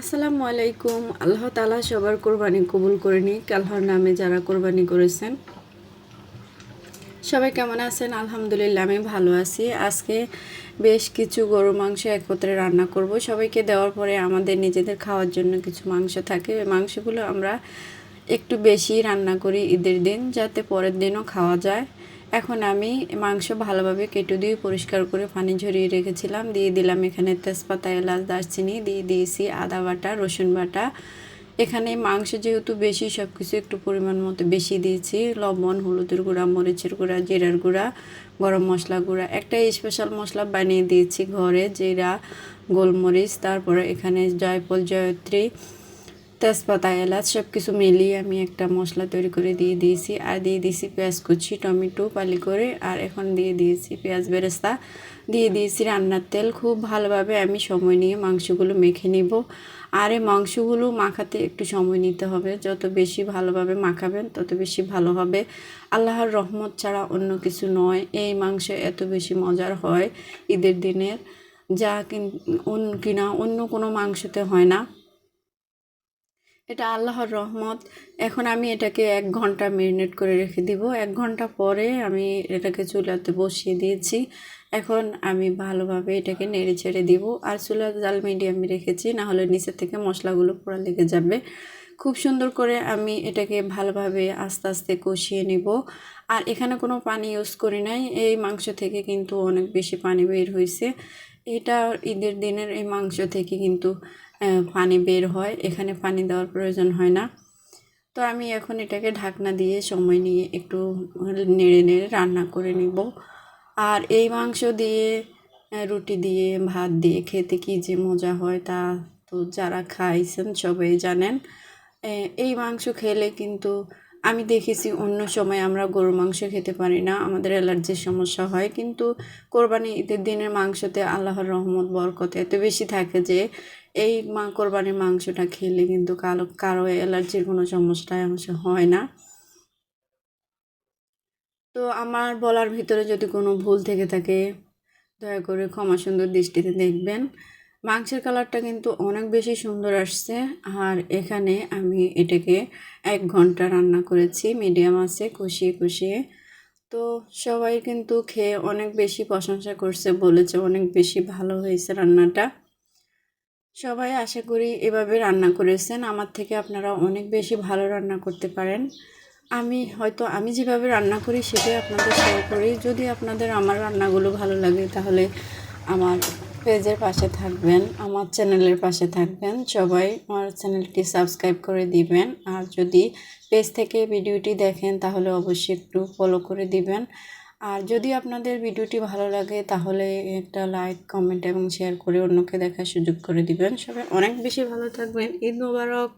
আসসালামু আলাইকুম। আল্লাহ তালা সবার কোরবানি কবুল করে নিক, আল্লাহর নামে যারা কোরবানি করেছেন। সবাই কেমন আছেন? আলহামদুলিল্লাহ, আমি ভালো আছি। আজকে বেশ কিছু গরু মাংস একত্রে রান্না করব। সবাইকে দেওয়ার পরে আমাদের নিজেদের খাওয়ার জন্য কিছু মাংস থাকে। ওই মাংসগুলো আমরা একটু বেশি রান্না করি ঈদের দিন, যাতে পরের দিনও খাওয়া যায়। এখন আমি মাংস ভালোভাবে কেটে দিয়ে পরিষ্কার করে পানি ঝরিয়ে রেখেছিলাম। দিয়ে দিলাম এখানে তেজপাতা, এলাচ, দারচিনি, দিয়ে দিয়েছি আদা বাটা, রসুন বাটা। এখানে মাংস যেহেতু বেশি সব কিছু একটু পরিমাণ মতো বেশি দিয়েছি। লবণ, হলুদের গুঁড়া, মরিচের গুঁড়া, জিরার গুঁড়া, গরম মশলা গুঁড়া। একটা স্পেশাল মশলা বানিয়ে দিয়েছি ঘরে, জিরা, গোলমরিচ, তারপরে এখানে জয়ফল, জয়ত্রী তেজপাতা, এলাচ সব কিছু মিলিয়ে আমি একটা মশলা তৈরি করে দিয়ে দিয়েছি। আর দিয়ে দিয়েছি পেঁয়াজ কুচি, টমেটো পালি করে আর এখন দিয়ে দিয়েছি পেঁয়াজ বেরেস্তা। দিয়ে দিয়েছি রান্নার তেল। খুব ভালোভাবে আমি সময় নিয়ে মাংসগুলো মেখে নিব। আর এই মাংসগুলো মাখাতে একটু সময় নিতে হবে। যত বেশি ভালোভাবে মাখাবেন, তত বেশি ভালো হবে। আল্লাহর রহমত ছাড়া অন্য কিছু নয়। এই মাংস এত বেশি মজার হয় ঈদের দিনের। যা কিনা অন্য কোনো মাংসতে হয় না। এটা আল্লাহর রহমত। এখন আমি এটাকে এক ঘণ্টা মেরিনেট করে রেখে দিব। এক ঘণ্টা পরে আমি এটাকে চুলাতে বসিয়ে দিয়েছি। এখন আমি ভালোভাবে এটাকে নেড়ে ছেড়ে দিব। আর চুলার জাল মিডিয়ামে রেখেছি না হলে নিচের থেকে মশলাগুলো পোড়া লেগে যাবে। খুব সুন্দর করে আমি এটাকে ভালোভাবে আস্তে আস্তে কষিয়ে নিব। আর এখানে কোনো পানি ইউজ করি নাই। এই মাংস থেকে কিন্তু অনেক বেশি পানি বের হয়েছে এটা ঈদের দিনের এই মাংস থেকে কিন্তু পানি বের হয়। এখানে পানি দেওয়ার প্রয়োজন হয় না। তো আমি এখন এটাকে ঢাকনা দিয়ে সময় নিয়ে একটু নেড়ে নেড়ে রান্না করে নিব। আর এই মাংস দিয়ে রুটি দিয়ে, ভাত দিয়ে খেতে কি যে মজা হয় তা তো যারা খাইছেন সবাই জানেন। এই মাংস খেলে কিন্তু আমি দেখেছি অন্য সময় আমরা গরুর মাংস খেতে পারি না, আমাদের অ্যালার্জির সমস্যা হয়। কিন্তু কোরবানি ঈদের দিনের মাংসতে আল্লাহর রহমত, বরকত এত বেশি থাকে যে এই মা কোরবানির মাংসটা খেলে কিন্তু কারও কারও অ্যালার্জির কোনো সমস্যা হয় না। তো আমার বলার ভিতরে যদি কোনো ভুল থেকে থাকে, দয়া করে ক্ষমা সুন্দর দৃষ্টিতে দেখবেন। মাংসের কালারটা কিন্তু অনেক বেশি সুন্দর আসছে। আর এখানে আমি এটাকে এক ঘণ্টা রান্না করেছি, মিডিয়াম আছে, কষিয়ে কষিয়ে। তো সবাই কিন্তু খেয়ে অনেক বেশি প্রশংসা করছে, বলেছে অনেক বেশি ভালো হয়েছে রান্নাটা। সবাই আশা করি এভাবে রান্না করেছেন, আমার থেকে আপনারা অনেক বেশি ভালো রান্না করতে পারেন। আমি হয়তো আমি যেভাবে রান্না করি সেটাই আপনাদের শেয়ার করি। যদি আপনাদের আমার রান্নাগুলো ভালো লাগে তাহলে আমার পেজের পাশে থাকবেন, আমার চ্যানেলের পাশে থাকবেন। সবাই আমার চ্যানেলটি সাবস্ক্রাইব করে দিবেন। আর যদি পেজ থেকে ভিডিওটি দেখেন, তাহলে অবশ্যই একটু ফলো করে দিবেন। আর যদি আপনাদের ভিডিওটি ভালো লাগে, তাহলে একটা লাইক কমেন্ট এবং শেয়ার করে অন্যকে দেখার সুযোগ করে দিবেন। সবাই অনেক বেশি ভালো থাকবেন। ঈদ মোবারক!